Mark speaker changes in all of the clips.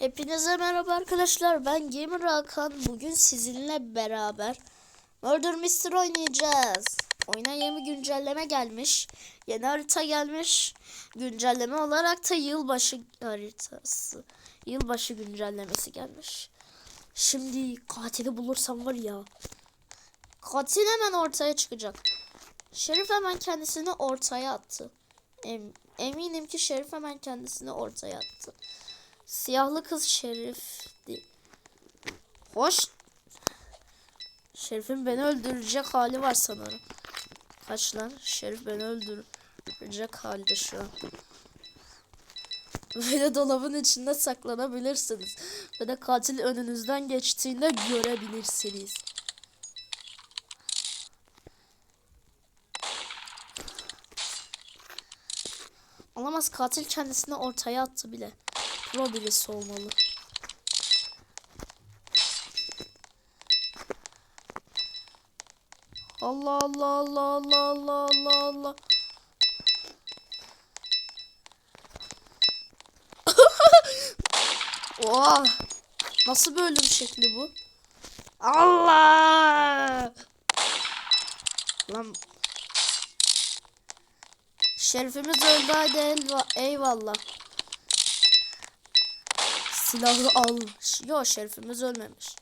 Speaker 1: Hepinize merhaba arkadaşlar. Ben Gamer Hakan. Bugün sizinle beraber Murder Mystery oynayacağız. Oyuna yeni güncelleme gelmiş. Yeni harita gelmiş. Güncelleme olarak da yılbaşı haritası. Yılbaşı güncellemesi gelmiş. Şimdi katili bulursam var ya. Katil hemen ortaya çıkacak. Şerif hemen kendisini ortaya attı. Em- eminim ki Şerif hemen kendisini ortaya attı. Siyahlı kız Şerif'ti. Hoş. Şerif'in beni öldürecek hali var sanırım. Kaç lan? Şerif beni öldürecek halde şu an. Böyle dolabın içinde saklanabilirsiniz. Ve de katil önünüzden geçtiğinde görebilirsiniz. Olamaz katil kendisini ortaya attı bile. Pro olmalı. Allah Allah Allah Allah Allah Allah Allah. Oha! Nasıl bir şekli bu? Allah! Lan Şerifimiz öldü hadi eyvallah. Silahı al. Yo şerifimiz ölmemiş.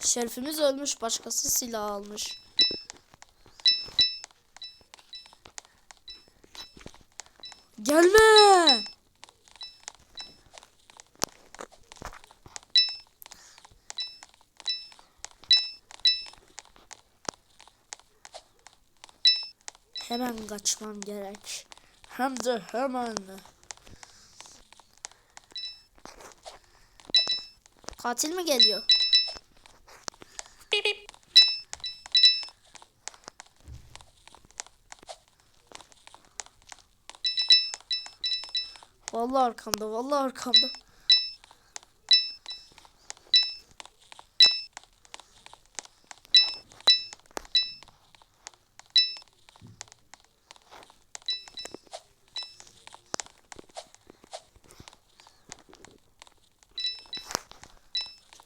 Speaker 1: Şerifimiz ölmüş başkası silah almış. Gelme! Hemen kaçmam gerek. Hem de hemen. Katil mi geliyor? Vallahi arkamda, vallahi arkamda.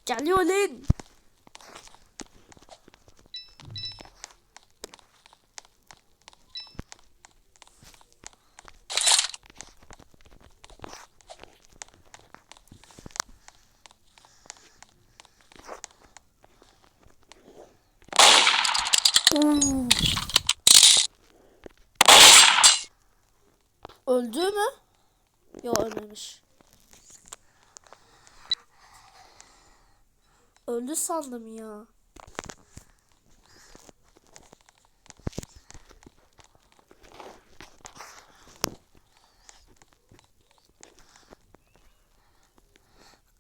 Speaker 1: Geliyor lan. Öldü mü? Yok ölmemiş. Öldü sandım ya.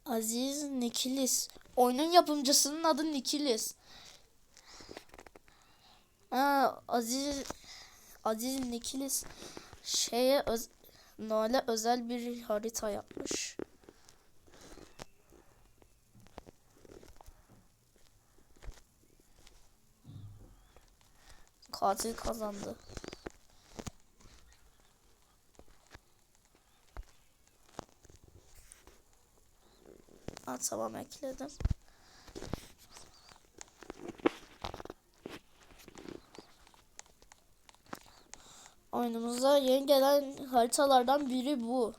Speaker 1: Aziz Nikilis. Oyunun yapımcısının adı Nikilis. Ha, Aziz Aziz Nikilis şeye öz, Noel'e özel bir harita yapmış. Katil kazandı. Ha, tamam ekledim. Oyunumuza yeni gelen haritalardan biri bu.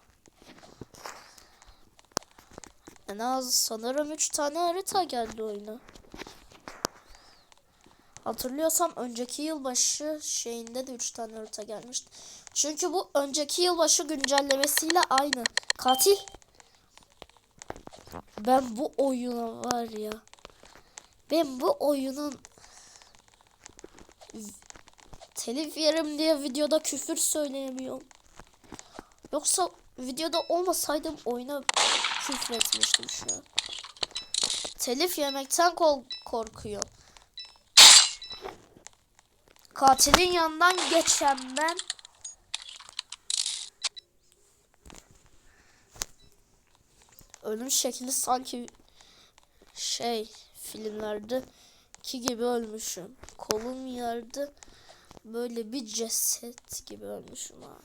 Speaker 1: En az sanırım 3 tane harita geldi oyuna. Hatırlıyorsam önceki yılbaşı şeyinde de 3 tane harita gelmişti. Çünkü bu önceki yılbaşı güncellemesiyle aynı. Katil. Ben bu oyuna var ya. Ben bu oyunun telif yerim diye videoda küfür söyleyemiyorum. Yoksa videoda olmasaydım oyuna küfür etmiştim şu an. Telif yemekten kol korkuyorum. Katilin yanından geçen ben ölüm şekli sanki şey filmlerde ki gibi ölmüşüm. Kolum yerde böyle bir ceset gibi ölmüşüm ha.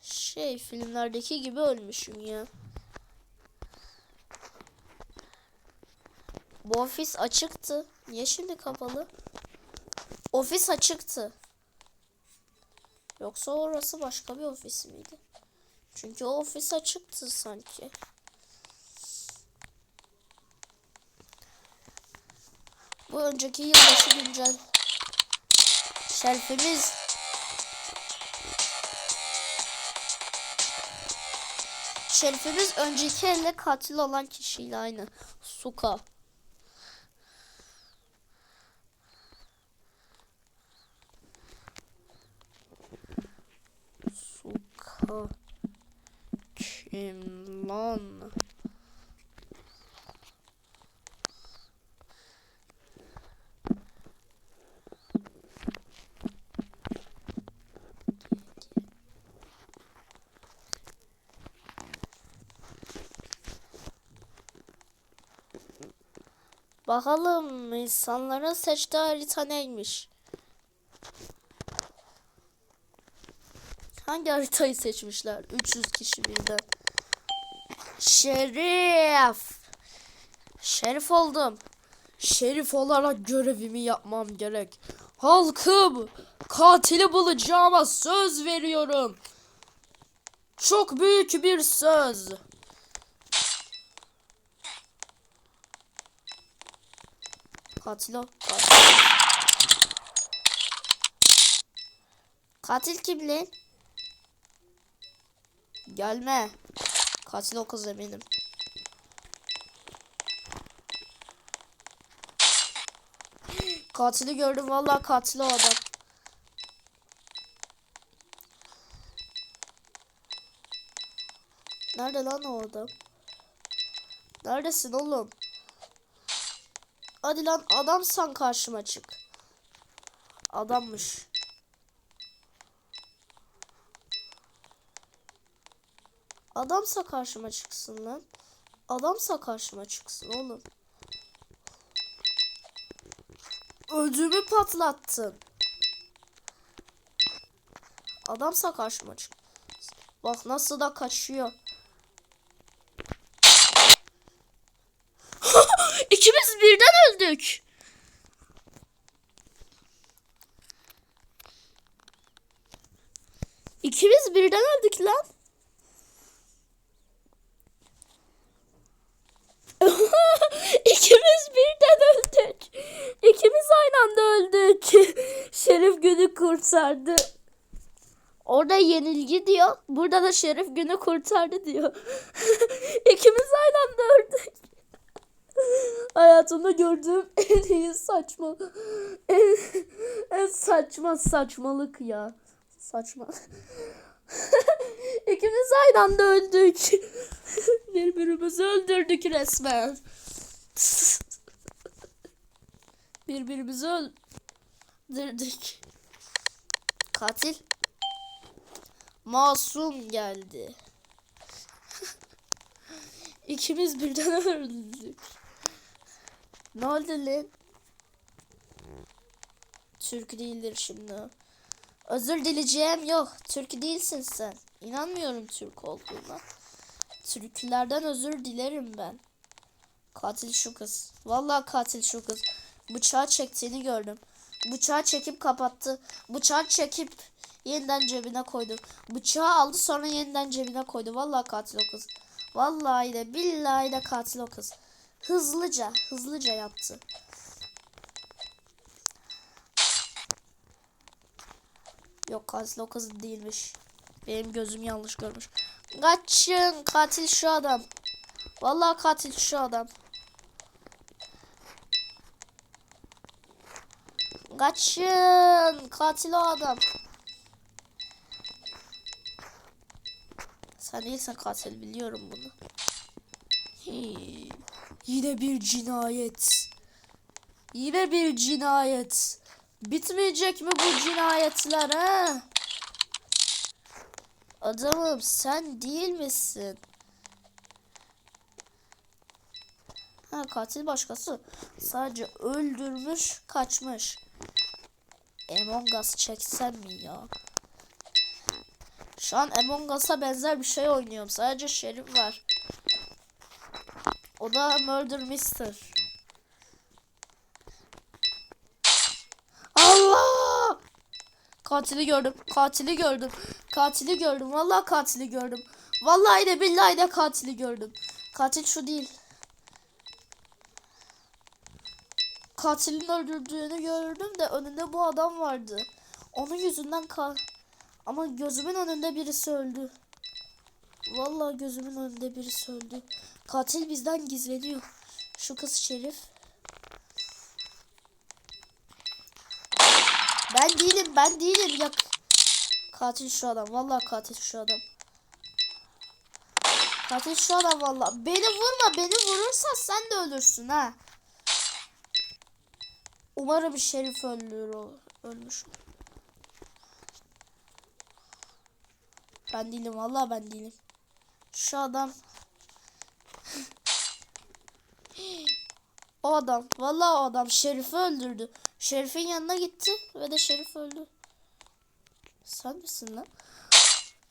Speaker 1: Şey filmlerdeki gibi ölmüşüm ya. Bu ofis açıktı. Niye şimdi kapalı? Ofis açıktı. Yoksa orası başka bir ofis miydi? Çünkü o ofis açıktı sanki. Bu önceki yılbaşı güncel şerfimiz Şerifimiz önceki elle katil olan kişiyle aynı. Suka. Suka. Kim lan? Bakalım insanların seçtiği harita neymiş? Hangi haritayı seçmişler? 300 kişi birden. Şerif. Şerif oldum. Şerif olarak görevimi yapmam gerek. Halkım, katili bulacağıma söz veriyorum. Çok büyük bir söz. Katil o. Katil. Katil kim lan? Gelme. Katil o kız eminim. Katili gördüm vallahi katil o adam. Nerede lan o adam? Neredesin oğlum? Hadi lan adamsan karşıma çık. Adammış. Adamsa karşıma çıksın lan. Adamsa karşıma çıksın oğlum. Ödümü patlattın. Adamsa karşıma çık. Bak nasıl da kaçıyor. İkimiz birden öldük. İkimiz birden öldük lan. İkimiz birden öldük. İkimiz aynı anda öldük. Şerif günü kurtardı. Orada yenilgi diyor. Burada da Şerif günü kurtardı diyor. İkimiz aynı anda öldük. Hayatımda gördüğüm en iyi saçma. En, en saçma saçmalık ya. Saçma. İkimiz aynı anda öldük. Birbirimizi öldürdük resmen. Birbirimizi öldürdük. Katil. Masum geldi. İkimiz birden öldük. Ne oldu lan? Türk değildir şimdi. Özür dileyeceğim yok. Türk değilsin sen. İnanmıyorum Türk olduğuna. Türklerden özür dilerim ben. Katil şu kız. Vallahi katil şu kız. Bıçağı çektiğini gördüm. Bıçağı çekip kapattı. Bıçağı çekip yeniden cebine koydu. Bıçağı aldı sonra yeniden cebine koydu. Vallahi katil o kız. Vallahi de billahi de katil o kız. Hızlıca, hızlıca yaptı. Yok katil o kız değilmiş. Benim gözüm yanlış görmüş. Kaçın katil şu adam. Vallahi katil şu adam. Kaçın katil o adam. Sen değilsen katil biliyorum bunu. Yine bir cinayet. Yine bir cinayet. Bitmeyecek mi bu cinayetler ha? Adamım sen değil misin? Ha katil başkası. Sadece öldürmüş, kaçmış. Among Us çeksem mi ya? Şu an Among Us'a benzer bir şey oynuyorum. Sadece Şerif var. O da Murder Mister. Allah! Katili gördüm. Katili gördüm. Katili gördüm. Vallahi katili gördüm. Vallahi de billahi de katili gördüm. Katil şu değil. Katilin öldürdüğünü gördüm de önünde bu adam vardı. Onun yüzünden ka ama gözümün önünde birisi öldü. Vallahi gözümün önünde birisi öldü. Katil bizden gizleniyor. Şu kız Şerif. Ben değilim, ben değilim. Yak. Katil şu adam. Vallahi katil şu adam. Katil şu adam vallahi. Beni vurma. Beni vurursan sen de ölürsün ha. Umarım Şerif ölür o. Ölmüş. Ben değilim vallahi ben değilim. Şu adam O adam vallahi o adam Şerif'i öldürdü. Şerif'in yanına gitti ve de Şerif öldü. Sen misin lan?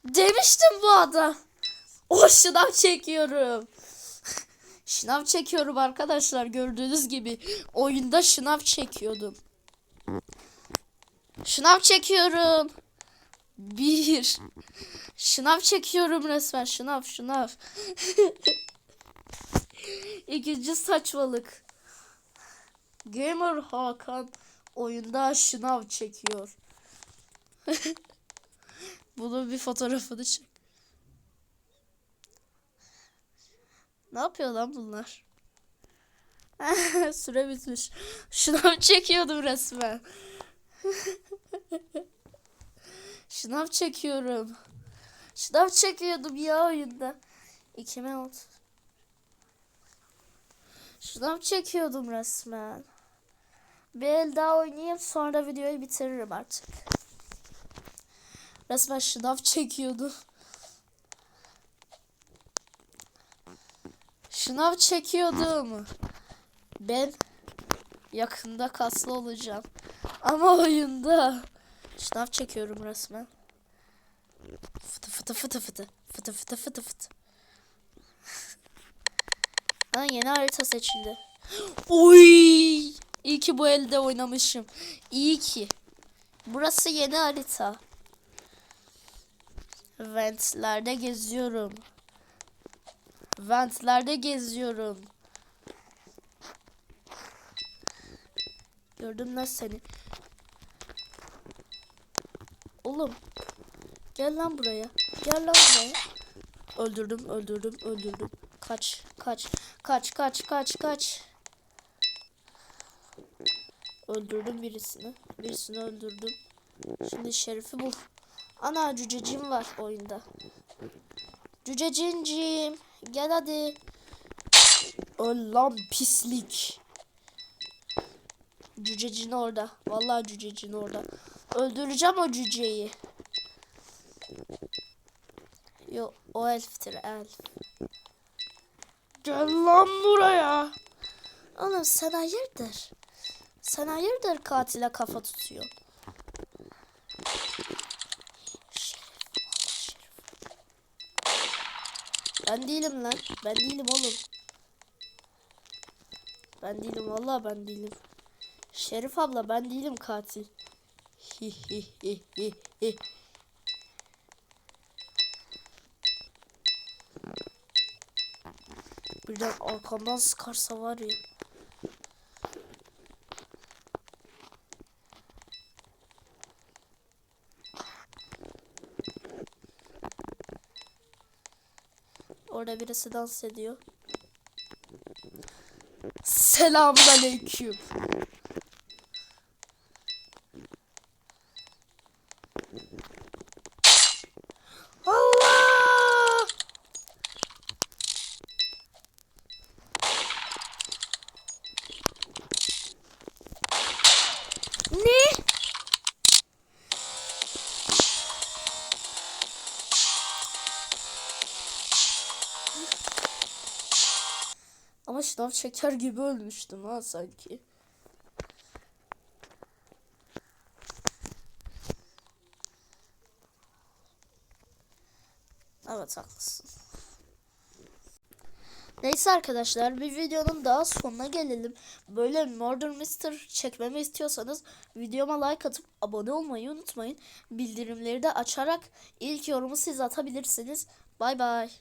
Speaker 1: Demiştim bu adam. O şınav çekiyorum. Şınav çekiyorum arkadaşlar gördüğünüz gibi. Oyunda şınav çekiyordum. Şınav çekiyorum. Bir. Şınav çekiyorum resmen. Şınav şınav. İkinci saçmalık. Gamer Hakan oyunda şınav çekiyor. Bunun bir fotoğrafını çek. Ne yapıyor lan bunlar? Süre bitmiş. Şınav çekiyordum resmen. Şınav çekiyorum. Şınav çekiyordum ya oyunda. 2006. Şınav çekiyordum resmen. Bir el daha oynayayım sonra videoyu bitiririm artık. Resmen şınav çekiyordum. Şınav çekiyordum. Ben yakında kaslı olacağım. Ama oyunda şınav çekiyorum resmen. Fıtı fıtı fıtı fıtı. Fıtı fıtı fıtı fıtı. Ha yeni harita seçildi. Oy! İyi ki bu elde oynamışım. İyi ki. Burası yeni harita. Ventlerde geziyorum. Ventlerde geziyorum. Gördüm lan seni. Oğlum. Gel lan buraya. Gel lan buraya. Öldürdüm, öldürdüm, öldürdüm. Kaç, kaç, kaç, kaç, kaç, kaç. Öldürdüm birisini. Birisini öldürdüm. Şimdi Şerif'i bul. Ana cücecim var oyunda. Cücecincim. Gel hadi. Öl lan pislik. Cücecin orada. Vallahi cücecin orada. Öldüreceğim o cüceyi. Yo o elftir elf. Gel lan buraya. Oğlum sen hayırdır? Sen hayırdır katile kafa tutuyorsun? Ben değilim lan. Ben değilim oğlum. Ben değilim vallahi ben değilim. Şerif abla ben değilim katil. Hi. Birden arkamdan sıkarsa var ya. Orada birisi dans ediyor. Selamünaleyküm. Ama şınav çeker gibi ölmüştüm ha sanki. Evet haklısın. Neyse arkadaşlar bir videonun daha sonuna gelelim. Böyle Murder Mystery çekmemi istiyorsanız videoma like atıp abone olmayı unutmayın. Bildirimleri de açarak ilk yorumu siz atabilirsiniz. Bay bay.